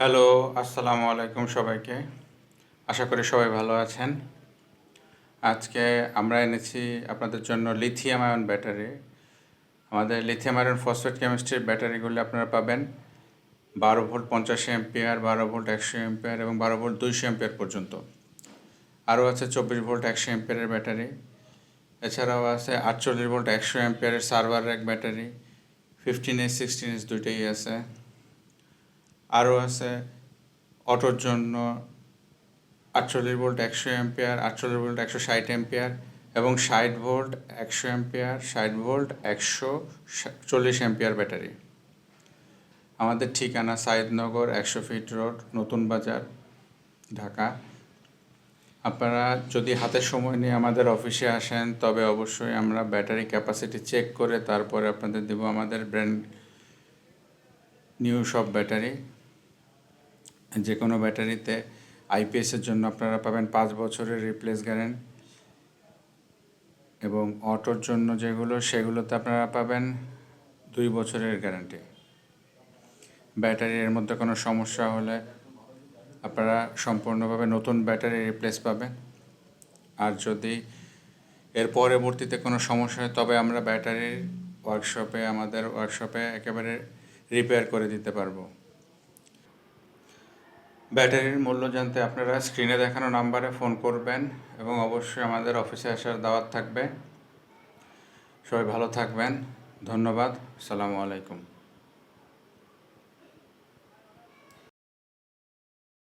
Hello, আসসালামু আলাইকুম সবাইকে। আশা করি সবাই ভালো আছেন। আজকে আমরা এনেছি আপনাদের জন্য লিথিয়াম আয়ন ব্যাটারি আমাদের লিথিয়াম আয়ন ফসফেট কেমিস্ট্রির ব্যাটারিগুলি আপনারা পাবেন বারো ভোল্ট পঞ্চাশ এম্পিয়ার বারো ভোল্ট একশো এম্পিয়ার এবং বারো ভোল্ট দুইশো এম্পিয়ার পর্যন্ত। আরও আছে চব্বিশ ভোল্ট একশো এম্পিয়ারের ব্যাটারি। এছাড়াও আছে আটচল্লিশ ভোল্ট একশো এম্পিয়ারের server rack battery fifteen S sixteen S দুইটাই আছে। আরও আছে অটোর জন্য আটচল্লিশ ভোল্ট একশো এম্পিয়ার আটচল্লিশ ভোল্ট একশো ষাট এম্পিয়ার এবং ষাট ভোল্ট একশো এম্পিয়ার ষাট ভোল্ট একশো চল্লিশ এম্পিয়ার ব্যাটারি। আমাদের ঠিকানা সাইদনগর একশো ফিট রোড, নতুন বাজার, ঢাকা। আপনারা যদি হাতে সময় নিয়ে আমাদের অফিসে আসেন, তবে অবশ্যই আমরা ব্যাটারি ক্যাপাসিটি চেক করে তারপরে আপনাদের দেবো আমাদের ব্র্যান্ড নিউ সব ব্যাটারি। যে কোনো ব্যাটারিতে আইপিএসের জন্য আপনারা পাবেন পাঁচ বছরের রিপ্লেস গ্যারেন্ট এবং অটোর জন্য যেগুলো, সেগুলোতে আপনারা পাবেন দুই বছরের গ্যারান্টি ব্যাটারির মধ্যে কোনো সমস্যা হলে আপনারা সম্পূর্ণভাবে নতুন ব্যাটারি রিপ্লেস পাবেন। আর যদি এর পরবর্তীতে কোনো সমস্যা হয়, তবে আমরা ব্যাটারির ওয়ার্কশপে আমাদের ওয়ার্কশপে একেবারে রিপেয়ার করে দিতে পারব। ব্যাটারির মূল্য জানতে আপনারা স্ক্রিনে দেখানো নাম্বারে ফোন করবেন এবং অবশ্যই আমাদের অফিসে আসার দাওয়াত থাকবে। সবাই ভালো থাকবেন। ধন্যবাদ। সালামু আলাইকুম।